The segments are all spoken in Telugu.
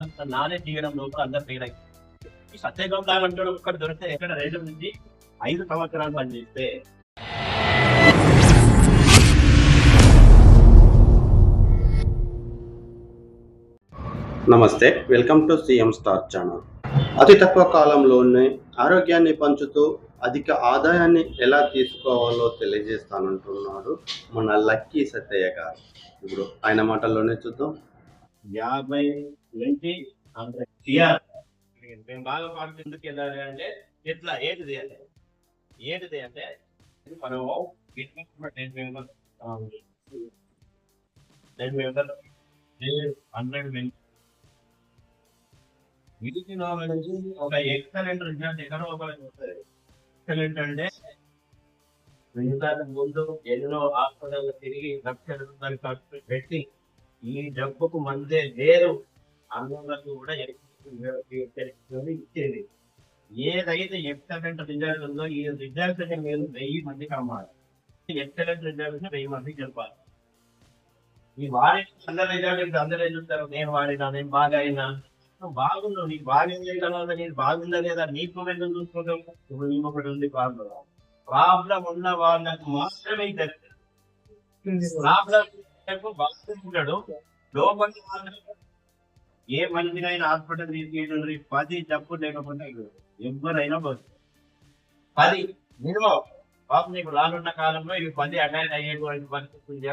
నానే తీయడం లోపల అందరు ఫెయిల్ అయ్యి ఈ సత్యగౌడ అంటాడు ఒక్కటి దొరికితే ఎక్కడ రెండు నుంచి ఐదు సంవత్సరాలు పనిచేస్తే. నమస్తే welcome to CM star channel. అతి తక్కువ కాలంలోనే ఆరోగ్యాన్ని పంచుతూ అధిక ఆదాయాన్ని ఎలా తీసుకోవాలో తెలియజేస్తానంటున్నాడు మన లక్కీ సత్తయ్య గారు. ఇప్పుడు ఆయన మాటల్లోనే చూద్దాం. యాభై నుంచి టిఆర్ మేము బాగా పాటు ఎందుకు వెళ్ళాలి అంటే ఎట్లా ఏంటిది అంటే ఏంటిది అంటే మనం ten member ten member hundred member ఒక ఎక్సలెంట్ రిజల్ట్ ఎక్కడో ఒక వస్తుంది ఎక్సలెంట్ అంటే మిగతా ముందు ఎన్నో హాస్పిటల్ తిరిగి లక్షల రూపాయలు ఖర్చు పెట్టి ఈ జబ్బుకు మందే వేరు. అందరికి కూడా ఇచ్చేది. ఏదైతే ఎక్సలెంట్ రిజల్ట్ ఉందో ఈ రిజల్ట్ మీరు వెయ్యి మందికి అమ్మాలి ఎక్సలెంట్ రిజల్ట్ వెయ్యి మందికి చెప్పాలి. ఈ వాడి అందరి రిజల్ట్ అందరూ ఏం చూస్తారు నేను వాడినా నేను బాగా అయినా బాగున్నావు నీకు బాగుంది తర్వాత నేను బాగుందా లేదా నీకు ఎందుకు చూసుకుంటాం ఇప్పుడు నీకు ఒకటి ఉంది ప్రాబ్లం ప్రాబ్లం ఉన్న వాళ్ళకి మాత్రమే తెలుస్తుంది ప్రాబ్లం బాగుంటాడు లోపల ఏ మనిషినైనా హాస్పిటల్ తీసుకెళ్ళి పది డబ్బు లేకపోతే ఎవరైనా పోతుంది పది మినిమం పాపం నీకు రానున్న కాలంలో ఇవి పది అటాక్ అయ్యేటువంటి పరిస్థితి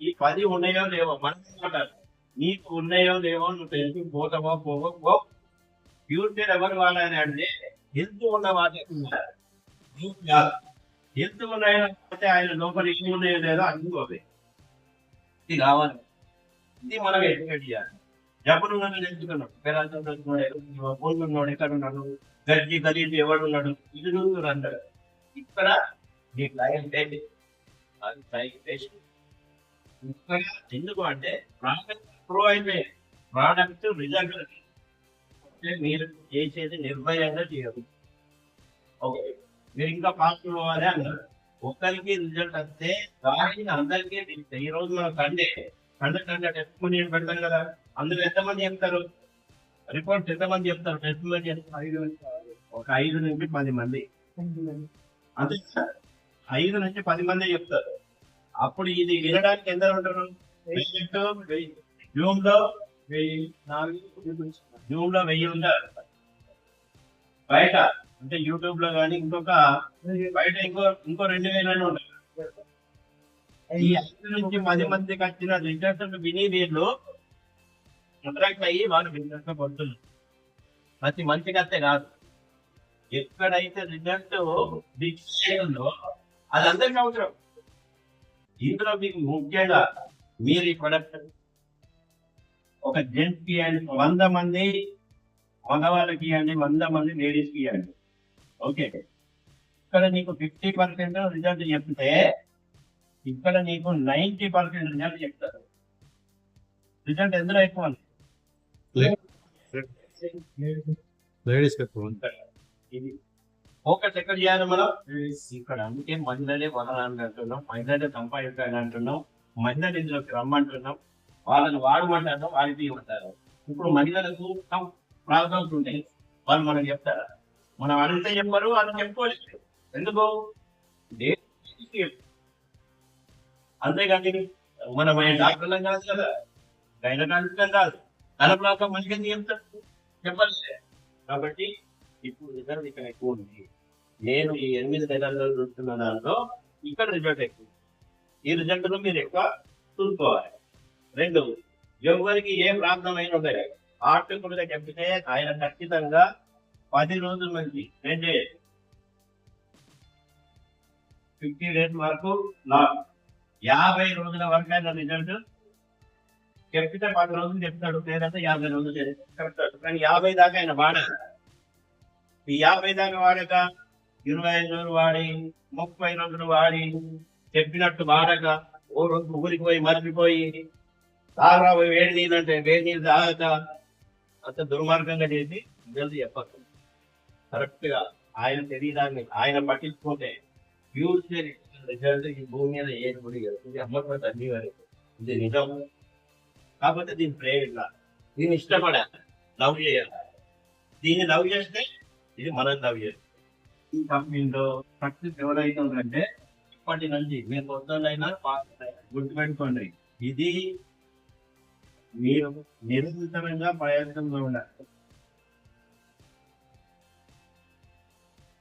ఈ పది ఉన్నాయో లేవో మనం నీకు ఉన్నాయో లేవో నువ్వు తెలిసి పోతావో పోవో పో. ఫ్యూచర్ ఎవరు వాళ్ళని అంటే హెల్త్ ఉన్న వాళ్ళే. హెల్త్ ఉన్నాయో అంటే ఆయన లోపల ఏమి ఉన్నాయో లేదో అందుకోవే ఇది కావాలి. ఇది మనం ఎడ్యుకేట్ చేయాలి. జబ్బులు ఉన్నాడు ఎంచుకున్నాడు పేరాలు ఫోన్లు ఉన్నాడు ఎక్కడ ఉన్నాడు? గడ్డి గలీజ్ ఎవడు ఉన్నాడు? ఇది చూస్తున్నారు అన్నాడు ఇక్కడ నీ క్లయింట్ ఏంటి? అది క్లయింట్ ఇక్కడ ఎందుకు అంటే ప్రాడక్ట్ ప్రో అయిపోయి ప్రోడక్ట్ రిజల్ట్ అంటే మీరు చేసేది నిర్భయంగా చేయాలి ఓకే. మీరు ఇంకా ఫాస్ట్ అన్నారు. ఒక్కరికి రిజల్ట్ వస్తే దానికి అందరికీ ఈ రోజు మనం సండే కండక్ట్ సండే టెస్ట్ పెడతాం కదా? అందులో ఎంతమంది చెప్తారు? రిపోర్ట్స్ ఎంతమంది చెప్తారు? టెస్ట్ మనీ ఒక ఐదు నుంచి పది మంది. అంతే కదా? ఐదు నుంచి పది మంది చెప్తారు. అప్పుడు ఇది వినడానికి ఎంత ఉంటారు? జూమ్లో వెయ్యి. జూమ్లో వెయ్యి ఉంటారు. బయట అంటే యూట్యూబ్లో కానీ ఇంకొక బయట ఇంకో ఇంకో రెండు వేల ఉంటాయి ఈ ఐదు నుంచి పది మందికి వచ్చిన రిజల్ట్ విని వీళ్ళు అట్రాక్ట్ అయ్యి వాళ్ళు బిజినెస్లో పడుతున్నారు ప్రతి మంచిగా వస్తే కాదు. ఎక్కడైతే రిజల్ట్ ఉందో అది అందరికీ అవసరం. ఇందులో మీకు ముఖ్యంగా మీరు ఈ ప్రొడక్ట్ ఒక జెంట్స్కి అండి వంద మంది మగవాళ్ళకి అండి వంద మంది లేడీస్కి అండి ఓకే. ఇక్కడ నీకు ఫిఫ్టీ పర్సెంట్ రిజల్ట్ చెప్తే ఇక్కడ నీకు నైన్టీ పర్సెంట్ రిజల్ట్ చెప్తారు. రిజల్ట్ ఎందులో ఎక్కువ ఉంది? లేడీస్ ఇది ఫోకస్ ఎక్కడ చేయాలి మనం. ఇక్కడ అందుకే మహిళలే వదలని అంటున్నాం. మహిళలే సంపాదించాలని అంటున్నాం. మహిళలు ఇందులోకి రమ్మంటున్నాం. వాళ్ళని వాడమంటారు వాళ్ళకి తీయమంటారు ఇప్పుడు మహిళలకు ప్రాబ్లమ్స్ ఉంటాయి. వాళ్ళు మనం చెప్తారా? మనం అడిగితే చెప్పరు వాళ్ళు చెప్పుకోలేదు ఎందుకు? దే- మనం డాక్టర్లం కాదు కదా. గైనకాలజిస్టం కాదు. తల తలపులాక మంచిగా చెప్తారు? చెప్పాలి కాబట్టి ఇప్పుడు రిజల్ట్ ఇక్కడ ఎక్కువ ఉంది. నేను ఈ ఎనిమిది నెలల్లో చూస్తున్న దానిలో ఇక్కడ రిజల్ట్ ఎక్కువ ఈ రిజల్ట్లో మీరు ఎక్కువ చూసుకోవాలి. రెండు ఎవరికి ఏ ప్రాబ్లం అయినా ఉంటాయి ఆర్టికల్గా చెప్తే ఆయన ఖచ్చితంగా పది రోజుల నుంచి ఏం ఫిఫ్టీ డేస్ వరకు నా యాభై రోజుల వరకు అయిన రిజల్ట్ చెప్తే పది రోజులు చెప్తాడు. లేదంటే యాభై రోజులు చెప్తాడు. కానీ యాభై దాకా ఆయన వాడాలి ఈ యాభై దాకా వాడక ఇరవై ఐదు రోజులు వాడి ముప్పై రోజులు వాడి చెప్పినట్టు వాడక ఓ రోజు ఊరికి పోయి మర్చిపోయి తాగా పోయి వేడి నీళ్ళు అంటే వేడి నీళ్ళు తాగక అంత దుర్మార్గంగా చేసి జల్ది చెప్పక. కరెక్ట్గా ఆయన శరీరాన్ని ఆయన పట్టించుకుంటే ఫ్యూచర్ రిజల్ట్ ఈ భూమి మీద ఏది కూడా అమ్మకం అన్ని వరకు. ఇది నిజం. కాకపోతే దీని ప్రేరణ దీన్ని ఇష్టపడా? లవ్ చేయాలి? దీన్ని లవ్ చేస్తే ఇది మనం లవ్ చేయాలి. ఈ కంపెనీలో సక్సెస్ ఎవరైతే ఉందంటే ఇప్పటి నుంచి మీరు పొద్దున్నైనా గుర్తుపెట్టుకోండి ఇది మీరు నిరంతరంగా ప్రయత్నంలో ఉండాలి.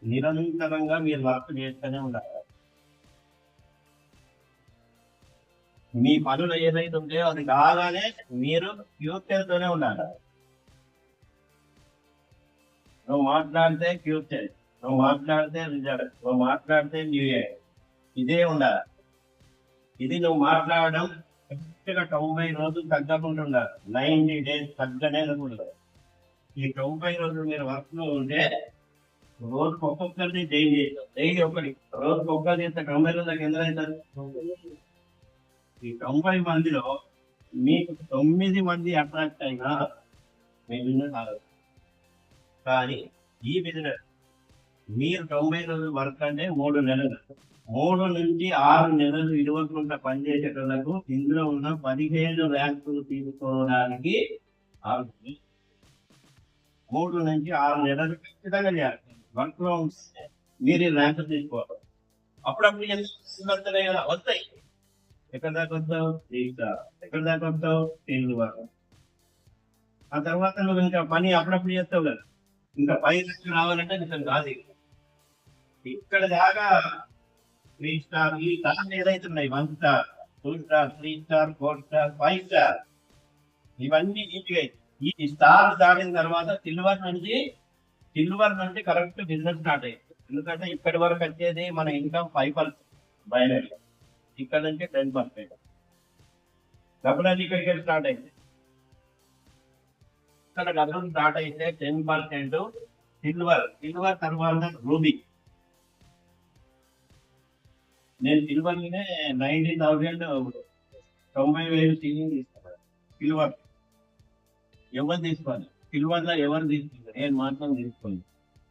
నిరంతరంగా మీరు వర్క్ చేస్తూనే ఉండాలి. మీ పనులు ఏదైతే ఉంటాయో అది కాగానే మీరు ఫ్యూచర్తోనే ఉన్నారు ఉండాలి. నువ్వు మాట్లాడితే ఫ్యూచర్ నువ్వు మాట్లాడితే రిజల్ట్ నువ్వు మాట్లాడితే న్యూ ఇయర్. ఇదే ఉండాలి. ఇది నువ్వు మాట్లాడడం కరెక్ట్గా తొంభై రోజులు తగ్గకుండా ఉండాలి. నైన్టీ డేస్ తగ్గనే ఉండదు ఈ తొంభై రోజులు మీరు వర్క్లో ఉంటే రోజుకు ఒక్కొక్కరిని డైలీ డైలీ ఒకటి. రోజుకు ఒక్కరి చేస్తే తొంభై రోజులకు ఎంత అవుతారు ఈ తొంభై మందిలో మీకు తొమ్మిది మంది అట్రాక్ట్ అయినా మీ బిజినెస్ ఆగదు. కానీ ఈ బిజినెస్ మీరు తొంభై రోజులు వర్క్ అంటే మూడు నెలలు. మూడు నుంచి ఆరు నెలలు ఇరువకుండా పనిచేసేటోళ్ళకు ఇందులో ఉన్న పదిహేను ర్యాంకులు తీసుకోవడానికి మూడు నుంచి ఆరు నెలలు ఖచ్చితంగా చేయాలి. వర్క్లో ఉంటే మీరు ర్యాంకులు తీసుకోవాలి. అప్పుడప్పుడు ఎందుకు వస్తున్నాయి కదా వస్తాయి? ఎక్కడ దాకా వస్తావు? ఎక్కడ దాకా వస్తావు? తీరు ఆ తర్వాత నువ్వు ఇంకా పని అప్పుడప్పుడు చేస్తావు కదా. ఇంకా పై లక్షలు రావాలంటే నిజం కాదు ఇక్కడ దాకా త్రీ స్టార్ ఈ స్టార్ ఏదైతే ఉన్నాయి? One star two star three star four star five star. ఇవన్నీ నీట్గా ఈ స్టార్ దాటిన తర్వాత సిల్వర్ నుంచి సిల్వర్ నుంచి కరెక్ట్ బిజినెస్ స్టార్ట్ అయ్యింది. ఎందుకంటే ఇప్పటి వరకు వచ్చేది మన ఇన్కమ్ ఫైవ్ పర్సెంట్. బయలుదేరి ఇక్కడ నుంచి టెన్ పర్సెంట్. డబ్బులన్నీ ఇక్కడికి స్టార్ట్ అయితే ఇక్కడ గతం స్టార్ట్ అయితే టెన్ పర్సెంట్ సిల్వర్ సిల్వర్ తర్వాత రూబీ. నేను సిల్వర్నే నైన్టీ థౌసండ్ తొంభై వేలు సీలింగ్ తీసుకున్నాను. సిల్వర్. ఎవరు తీసుకోవాలి? సిల్వర్లో ఎవరు తీసుకున్నారు నేను మాత్రం తీసుకోండి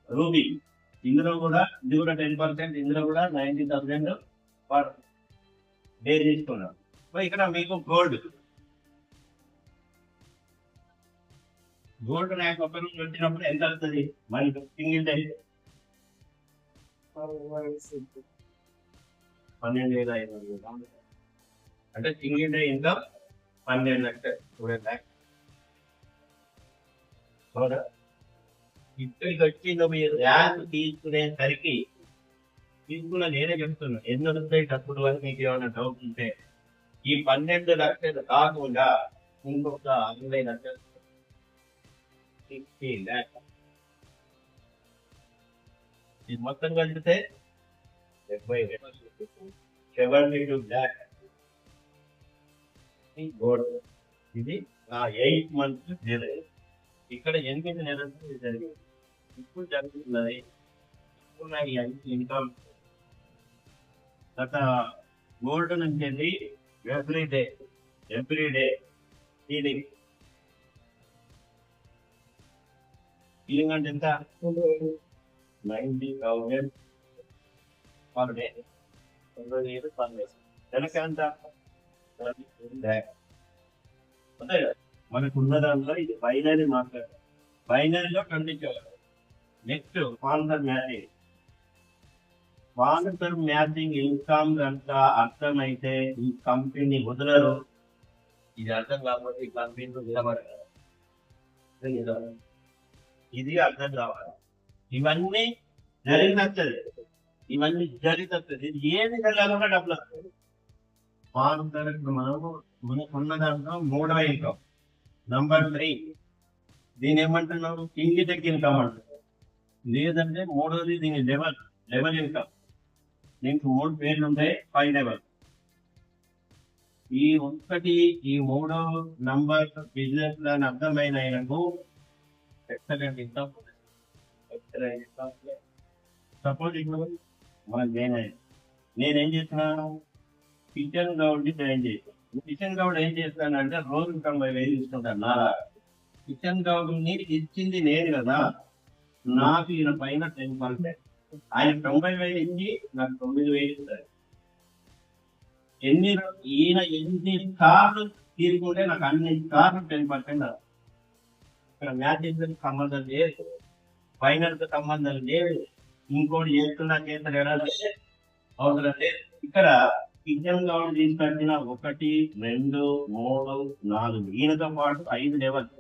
రూబీ. ఇందులో కూడా ఇది కూడా టెన్ పర్సెంట్ ఇందులో కూడా నైన్టీ థౌసండ్ పర్ డే తీసుకున్నాం. ఇక్కడ మీకు గోల్డ్ గోల్డ్ ర్యాంక్ ఒక రోజు వచ్చినప్పుడు ఎంత అవుతుంది? మనకి సింగిల్ డే పన్నెండు వేల ఐదు వందలు. అంటే సింగిల్ డే ఇంకా పన్నెండు అంటే చూడండి. అవునా? ఇప్పటికి వచ్చి నువ్వు ర్యాంక్ తీసుకునేసరికి తీసుకున్న నేనే చెప్తున్నా. ఎన్ని వస్తాయి డబ్బులు అని మీకు ఏమైనా డౌట్ ఉంటే ఈ పన్నెండు లక్షలు కాకుండా ఇంకొక అరవై లక్షలు సిక్స్టీ ల్యాక్స్ ఇది మొత్తం కలిపితే డెబ్బై సెవెంటీ టూ ల్యాక్స్ గోల్డ్ ఇది నా ఎయిట్ మంత్స్ జీరో ఇక్కడ ఎనిమిది నెలలు జరిగింది ఇప్పుడు జరుగుతున్నది. ఇప్పుడు నాకు ఈ ఐదు ఇన్కమ్ గత గోల్డ్ నుంచి వెళ్ళి every day every day healing healing అంటే ఎంత? Ninety thousand per day. తొంభై వేలు పర్ డే. నెలకి ఎంత? అంతే కదా? ఇది బైనరీ మాట్లాడు బైనరీలో ఖండించాలి next former long term matching income కనుక అర్థమైతే ఈ కంపెనీ వదలరు. ఇది అర్థం కాకపోతే ఈ కంపెనీ నిలబడదు ఇది అర్థం కావాలి. ఇవన్నీ జరిగినట్లది ఇవన్నీ జరిగినట్లది ఇది ఏది జరగాలన్నా డబ్బులు వస్తాయి. ఫార్మర్ మనము మనకున్న దాంట్లో మూడవ ఇన్కమ్. Number three. దీని ఏమంటున్నావు కింగి టెక్ ఇన్కమ్ అంటున్నారు. లేదంటే మూడోది దీని లెవెల్ లెవెల్ ఇన్కమ్. దీనికి మూడు పేర్లు ఉంటాయి ఫైవ్ లెవెల్ ఈ ఒక్కటి ఈ మూడు నంబర్ బిజినెస్ దాని అర్థమైన ఆయనకు excellent income excellent income suppose ఇప్పుడు మనం గెయిన్ అయ్యింది నేనేం చేస్తున్నాను? కిచెన్ గౌడ్ని జాయిన్ చేశాను. కిచెన్ గౌడ్ ఏం చేస్తానంటే రోజు తొంభై వేలు తీసుకుంటాను నా కిచెన్ గౌడ్ని ఇచ్చింది నేను కదా. నాకు ఈయన పైన టెన్ పర్సెంట్ ఆయన తొంభై వేలు ఇచ్చి నాకు తొమ్మిది వేలు ఇస్తారు ఎన్ని ఈయన ఎన్ని కార్లు తీరుకుంటే నాకు అన్ని కార్లు టెన్ పర్సెంట్ ఇక్కడ మ్యాచింగ్ సంబంధం లేదు. ఫైనల్తో సంబంధం లేదు. ఇంకోటి చేస్తున్నా చేస్తున్నా అవసరం లేదు. ఇక్కడ కిచెన్ గౌడ్ తీసుకొచ్చిన ఒకటి రెండు మూడు నాలుగు. ఈయనతో పాటు ఐదు లెవెల్స్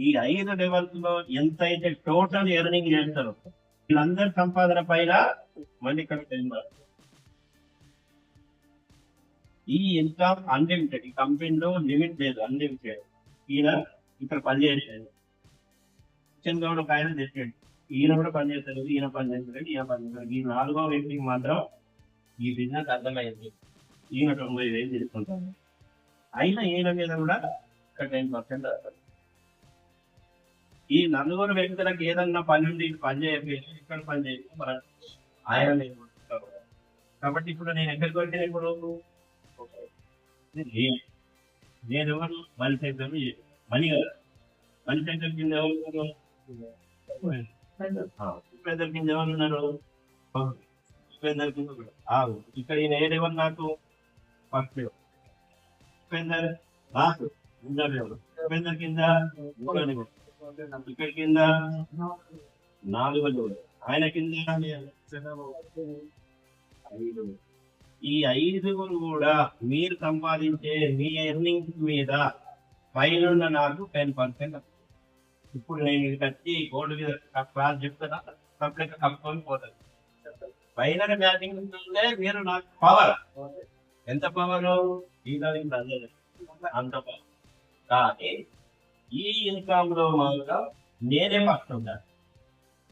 ఈ ఐదు లెవెల్స్లో ఎంత అయితే టోటల్ ఎర్నింగ్ చేస్తారు వీళ్ళందరి సంపాదన పైన మళ్ళీ ఇక్కడ తెలియదు. ఈ ఇన్కమ్ అన్లిమిటెడ్ ఈ కంపెనీలో లిమిట్ లేదు అన్లిమిటెడ్ ఈయన ఇక్కడ పనిచేసేది కిచెన్ గౌడ్ ఒక ఆయన తెచ్చాడు. ఈయన కూడా పనిచేస్తాడు ఈయన పనిచేస్తాడు ఈయన పనిచేస్తాడు ఈ నాలుగో వ్యక్తికి మాత్రం ఈ బిజినెస్ అర్థమైంది. ఈయన తొంభై వేలు తీసుకుంటాను అయినా ఈయన మీద కూడా ఒక టెన్ పర్సెంట్ ఈ నలుగురు వ్యక్తులకు ఏదన్నా పని ఉండి పని చేయకపోతే ఇక్కడ పని చేసి మన ఆయన. కాబట్టి ఇప్పుడు నేను ఎక్కడికి వచ్చాను ఇప్పుడు నేను- ఎవరు? మనీ సెంటర్ మనీ కదా. మనీ సెంటర్ కింద ఎవరు ఉపేందర్ కింద ఎవరు ఉన్నారు? ఉపేందర్ కింద ఇక్కడ ఈయన ఏ లెవెల్ నాకు? ఫస్ట్ ఉపేందర్ నాకు రెండో లెవెల్ ఉపేందర్ కింద ఇక్కడ కింద నాలుగో ఆయన కింద ఐదు. ఈ ఐదుగురు కూడా మీరు సంపాదించే మీ ఎర్నింగ్ మీద పైన నాకు టెన్ పర్సెంట్. ఇప్పుడు నేను కట్టి బోర్డు మీద క్లాస్ చెప్తున్నా సబ్జెక్ట్ కలుపుకొని పోతుంది పైన మ్యాచింగ్ మీరు నాకు పవర్. ఎంత పవర్? ఈ దానికి అంత పవర్. కానీ ఈ ఇన్కమ్లో మాత్రం నేనే ఫస్ట్ ఉంటాను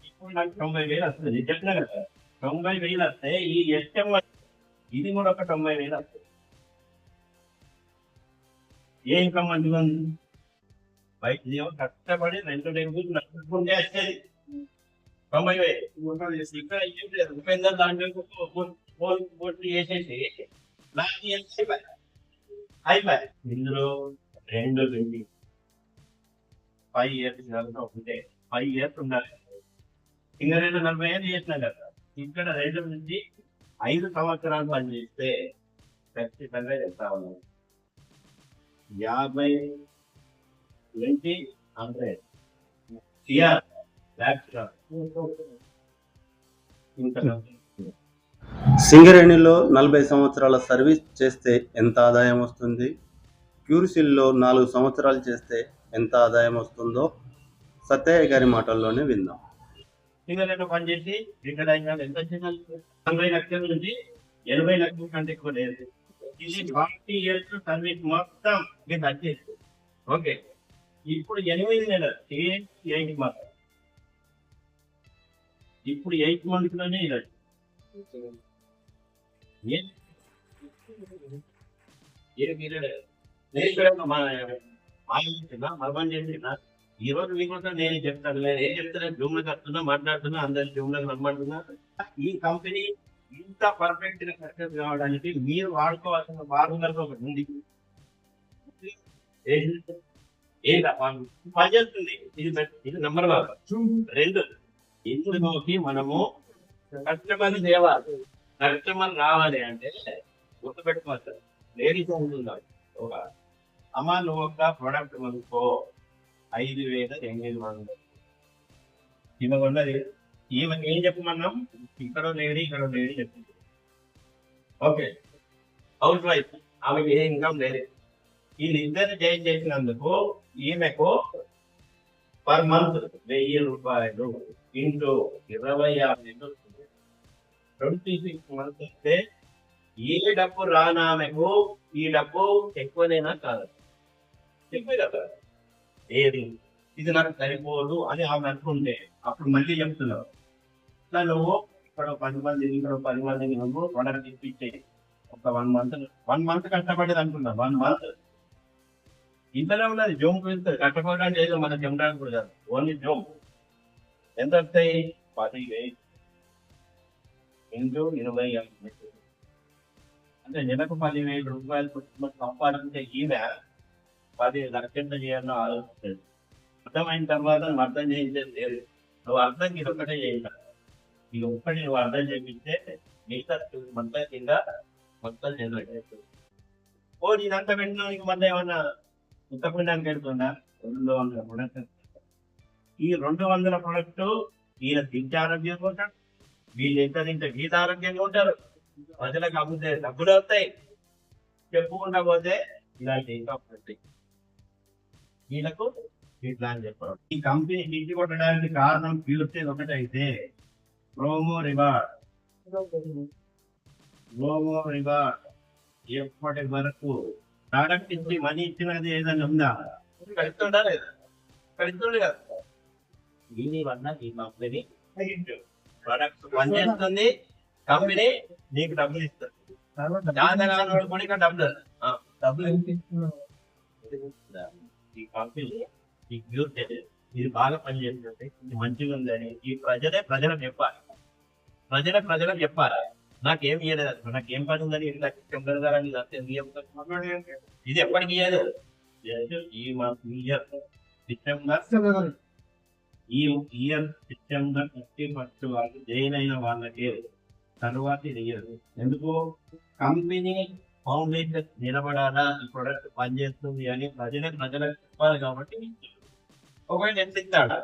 ఇప్పుడు నాకు తొంభై వేలు వస్తుంది. నేను చెప్పినా కదా తొంభై వేలు వస్తే ఈ ఎస్ఎం ఇది కూడా ఒక తొంభై వేలు వస్తుంది. ఏ ఇన్కమ్ మంచిగా ఉంది బయట కష్టపడి రెండు డెంగులు నడుపుకుంటే వచ్చేది. తొంభై వేలు. ఇక్కడ ఏం లేదు. ఉపేందర్ దాంట్లో పోటీ చేసేసి అయిపోయి ఇందులో రెండు బిల్డింగ్ ఫైవ్ ఇయర్స్ ఉంటే ఫైవ్ ఇయర్స్ ఉండాలి. ఇంకా రెండు నలభై ఏళ్ళు చేసినా కదా ఇక్కడ రెండు నుంచి ఐదు సంవత్సరాలు పనిచేస్తే ఖచ్చితంగా చెప్తా ఉన్నాను. యాభై నుంచి హండ్రెడ్. సిఆర్ ఇంకా సింగరేణిలో నలభై సంవత్సరాల సర్వీస్ చేస్తే ఎంత ఆదాయం వస్తుంది? క్యూరిసిల్లో నాలుగు సంవత్సరాలు చేస్తే ఎంత ఆదాయం వస్తుందో సత్యయ్య గారి మాటల్లోనే విందాం సింగరేణిలో పనిచేసి చేసి అయిన ఎంత వచ్చింది లక్షల నుంచి ఎనభై లక్షల కంటే ఎక్కువ లేదు ఇది ఫార్టీ ఇయర్స్ సర్వీస్ మొత్తం మీరు వచ్చేసి ఓకే ఇప్పుడు ఎనిమిది నెలలు ఎయిట్ మంత్ ఇప్పుడు ఎయిట్ మంత్లోనే ఇది వచ్చింది. ఏ- ఏ చేసినా ఈ రోజు మీకు నేను చెప్తాను. నేను ఏం చెప్తున్నా? జూమ్ వస్తున్నా మాట్లాడుతున్నా అందరి జూమ్లోకి రమ్మంటున్నా ఈ కంపెనీ ఇంత పర్ఫెక్ట్గా సక్సెస్ కావడానికి మీరు వాడుకోవాల్సిన బాగుందరూ ఒకటి ఉంది. పనిచేస్తుంది. ఇది ఇది నెంబర్ వన్ రెండు. ఇందులోకి మనము కస్టమర్ సేవ కస్టమర్ రావాలి అంటే గుర్తుపెట్టుకోవాలి. లేడీస్ ఉండాలి. ఒక అమ్మా నువ్వు ఒక ప్రోడక్ట్ కొనుక్కో. ఐదు వేల ఎనిమిది వందలు. ఈమె ఉన్నది ఈమె ఏం చెప్పమన్నాం? ఇక్కడ లేడీ ఇక్కడ లేడీ చెప్పింది. ఓకే. హౌస్ వైఫ్ ఆమెకి ఏ ఇన్కమ్ లేదు. వీళ్ళిద్దరు జాయిన్ చేసినందుకు ఈమెకు పర్ మంత్ వెయ్యి రూపాయలు. ఇంటూ ఇరవై ఆరు నెలలు ట్వంటీ సిక్స్ మంత్స్ వస్తే ఏ డబ్బు రానామెకు ఈ డబ్బు ఎక్కువనైనా కాదు. ఎక్కువే కదా ఏది? ఇది నాకు సరిపోదు అని ఆమె అనుకుంటే అప్పుడు మళ్ళీ చెప్తున్నావు ఇట్లా నువ్వు ఇక్కడ పది మంది ఇక్కడ పది మంది నువ్వు ప్రొడక్ట్ తెప్పించే ఒక వన్ మంత్ వన్ మంత్ కష్టపడేది అనుకున్నా. వన్ మంత్ ఇంతలో ఉన్నది జోమ్ వెళ్తుంది కష్టపడడానికి ఏదో మనకి చెప్పడానికి కూడా కాదు. ఓన్లీ జోమ్. ఎంత వస్తాయి? పది వేలు. ఇంటూ ఇరవై ఐదు. అంటే నెలకు పదివేలు రూపాయలు సంపాదించే ఈమె పది లక్షలు చేయాలని ఆలోచించాడు అర్థమైన తర్వాత నువ్వు అర్థం చేయించేది లేదు. నువ్వు అర్థం ఇది ఒక్కటే చేయాలి. ఇది ఒక్కటి నువ్వు అర్థం చేపిస్తే మిగతా మొత్తం కింద మొత్తం జనరేట్ ఓ ఇదంతా పెట్టినానికి మళ్ళీ ఏమన్నా ఉత్తపిండానికి పెడుతుందా? రెండు వందల ప్రొడక్ట్ ఈ రెండు వందల ప్రొడక్ట్ ఈయన తింటే ఆరోగ్యంగా ఉంటాడు. వీళ్ళు ఎంత తింటే గీత ఆరోగ్యంగా ఉంటారు. ప్రజలకు అమ్మితే డబ్బులు వస్తాయి. చెప్పుకుంటా పోతే ఇలాంటి ఇంకా ఉంటాయి వీళ్ళకు ఇట్లా అని చెప్పడం. ఈ కంపెనీ ఇంటి కొట్టడానికి కారణం ప్యూరిటీ ఒకటైతే ప్రోమో రివార్డ్ ప్రోమో రివార్డ్ ఎప్పటి వరకు ప్రోడక్ట్ ఇచ్చి మనీ ఇచ్చినది ఏదైనా ఉందా? కలుస్తుందా లేదా? కలుస్తుంది కదా. దీని వల్ల ఈ కంపెనీ ప్రొడక్ట్ పనిచేస్తుంది కంపెనీ నీకు డబ్బులు ఇస్తుంది. డబ్బులు డబ్బులు ఈ కంపెనీ ఈ ప్యూర్ ఇది బాగా పనిచేస్తుంది ఇది మంచిగా ఉందని ఈ ప్రజలే ప్రజలకు చెప్పాలి. ప్రజలే ప్రజలకు చెప్పాలి. నాకేం ఇయ్యలేదు అసలు. నాకేం పని ఉందని ఇట్లా చెందరగారని ఇది ఎప్పటికి ఇయ్యదు ఈ మా ఇయర్ డిసెంబర్ ఈ ఇయర్ డిసెంబర్ ఫిఫ్టీ ఫస్ట్ వాళ్ళు జైన్ అయిన వాళ్ళకి తర్వాత ఇది ఇయ్యదు ఎందుకు? కంపెనీ ఫౌండేషన్ నిలబడాలా ఈ ప్రొడక్ట్ పనిచేస్తుంది అని ప్రజలే ప్రజలకు చెప్పాలి కాబట్టి ఒకవేళ ఎంత ఇస్తాడా?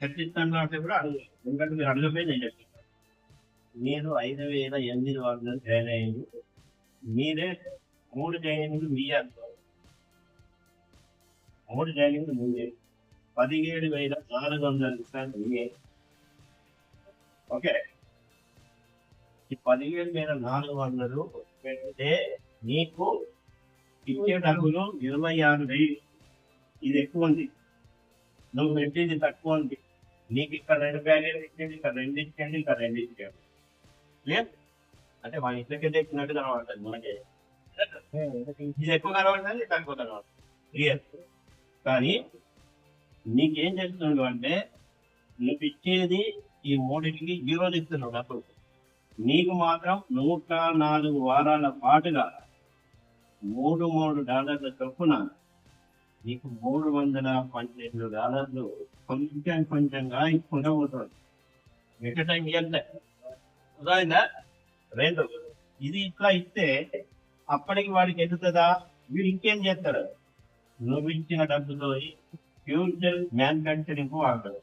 ఎంత ఇస్తాడు అంటే కూడా అడుగు ఎందుకంటే మీరు అడగపోయి నేను చెప్తాను. నేను ఐదు వేల ఎనిమిది వందలు జాయిన్ అయ్యింది మీరే మూడు జాయినింగ్లు మీ అనుకో మూడు జాయినింగ్లు మీరే పదిహేడు వేల నాలుగు వందల రూపాయలు మీరే. ఓకే? ఈ పదిహేడు వేల నాలుగు వందలు పెడితే నీకు ఇచ్చే డబ్బులు ఇరవై ఆరు వెయ్యి ఇది ఎక్కువ ఉంది. నువ్వు పెట్టేది తక్కువ ఉంది. నీకు ఇక్కడ రెండు బ్యాగేజ్ ఇచ్చేది ఇక్కడ రెండు ఇచ్చేది ఇక్కడ రెండు ఇచ్చేది లేదు అంటే మన ఇంట్లోకి తెచ్చినట్టు కనబడుతుంది మనకి. ఇది ఎక్కువ కనబడుతుంది తక్కువ కనబడుతుంది. క్లియర్ కానీ నీకేం చేస్తున్నాడు అంటే నువ్వు ఇచ్చేది ఈ మూడింటికి రోజు ఇస్తున్నావు డబ్బులు. నీకు మాత్రం నూట నాలుగు వారాల పాటుగా మూడు మూడు డాలర్ల చొప్పున మీకు మూడు వందల పన్నెండు డాలర్లు కొంచెం కొంచెంగా ఇప్పుడే పోతుంది మిగతా టైం ఉదాహరణ రెండు. ఇది ఇట్లా ఇస్తే అప్పటికి వాడికి ఎదుగుతుందా? వీడు ఇంకేం చేస్తాడు? నువ్వు ఇచ్చిన డబ్బుతో ఫ్యూచర్ మ్యానుఫ్యాక్చరింగ్ వాడతాడు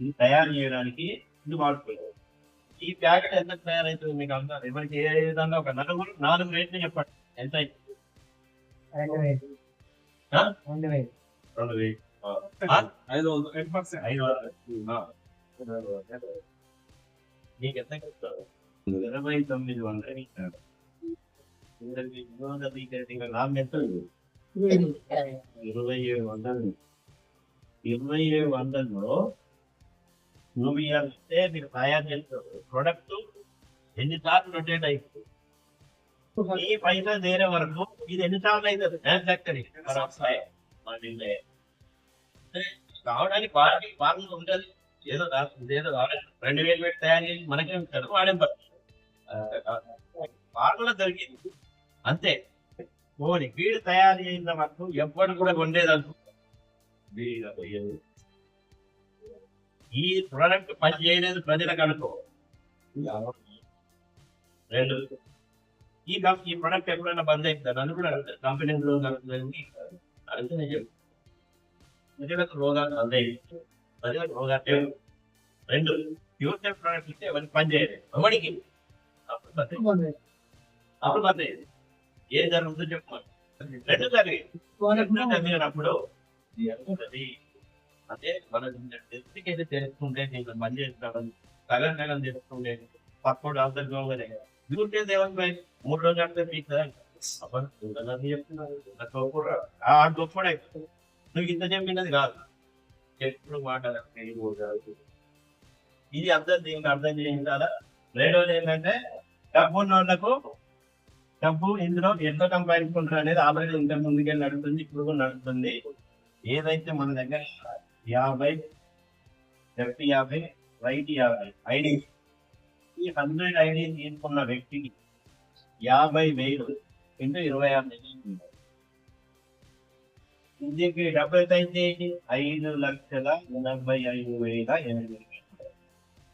ఇది తయారు చేయడానికి ఇది వాడుకోలేదు. ఈ ప్యాకెట్ ఎంత తయారైతుంది మీకు అందరూ ఎవరికి ఏ విధంగా ఒక నలుగురు నాలుగు రేట్లు చెప్పండి. ఎంత? రెండు వేలు. ఆ? ఐదు వందలు. ఐదు వందలు. ఆ. నీకు ఎంత ఇస్తారు ఇరవై తొమ్మిది వందలు? ఇరవై ఏడు వందలు. ఇరవై ఏడు వందల్లో నువ్వు ఇస్తే మీరు తయారు చేస్తారు ప్రొడక్ట్ ఎన్నిసార్లు రొటేట్ అయిపోతుంది ఈ పైసా చేరే వరకు ఇది ఎన్నిసార్లు అవుతుంది మ్యానుఫ్యాక్చరింగ్ కావడానికి వారికి ఉంటుంది. ఏదో ఏదో. రెండు వేలు పెట్టి తయారు చేసి మనకే ఉంటాడు వాడే ఫార్ములా దొరికింది. అంతే. పోని వీడు తయారు చేసిన వరకు ఎవ్వరు కూడా కొండేదనుకో ఈ ప్రోడక్ట్ పని చేయలేదు ప్రజలకు అనుకో. రెండు ఈ ఈ ప్రొడక్ట్ ఎప్పుడైనా బంద్ అవుతుంది నన్ను కూడా అడుగుతారు కంపెనీలో నడుస్తుంది అంటే. ప్రజలకు రోగాలు బంద్ అయ్యి ప్రజలకు రోగాలు. రెండు ఫ్యూచర్ ప్రొడక్ట్ ఇస్తే ఎవరికి పని చేయలేదు. ఎవరికి అప్పుడు బంద్. అప్పుడు బంద్ అయ్యింది ఏం జరుగుతుందో చెప్పమని రెండు జరిగి రెండు జరిగినప్పుడు ఇది అవుతుంది అంటే మనం డెస్టికైతే తెలుసుకుంటే నేను పని చేస్తాను. సగం తెలుసుకుంటే పక్కడు అంతర్గంగానే డ్యూటీ దేవన్ మూడు రోజులు అంటే మీకు అప్పుడు ఇంతమంది చెప్తున్నారు గొప్ప ఆ గొప్పడే నువ్వు ఇంత చెప్పినది కాదు. ఎప్పుడు మాట్లాడాలి ఇది అర్థం దీనికి అర్థం చేయించాలా రెండోది ఏంటంటే డబ్బు ఉన్న వాళ్ళకు డబ్బు ఇందులో ఎంత సంపాదించుకుంటారు అనేది ఆల్రెడీ ఇంత ముందుకే నడుస్తుంది ఇప్పుడు కూడా నడుస్తుంది. ఏదైతే మన దగ్గర యాభై లెఫ్ట్ యాభై రైట్ యాభై ఐడి ఈ హండ్రెడ్ ఐడి తీసుకున్న వ్యక్తికి యాభై వేలు ఇంటూ ఇరవై ఆరు నెలలు. ఇందుకు డబ్బు ఎంత అయింది? ఐదు లక్షల ఎనభై ఐదు వేల ఎనిమిది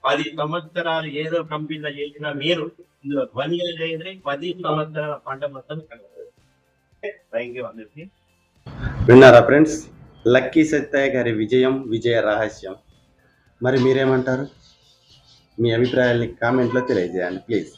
పది సంవత్సరాలు ఏదో కంపెనీలో చేసిన మీరు ఇందులో వన్ ఇయర్ చేయండి పది సంవత్సరాల పంట మొత్తం థ్యాంక్ యూ అందరికి. విన్నారా ఫ్రెండ్స్? లక్కీ సత్తయ్య గారి విజయం విజయ రహస్యం. మరి మీరేమంటారు? మీ అభిప్రాయాల్ని కామెంట్లో తెలియజేయండి ప్లీజ్.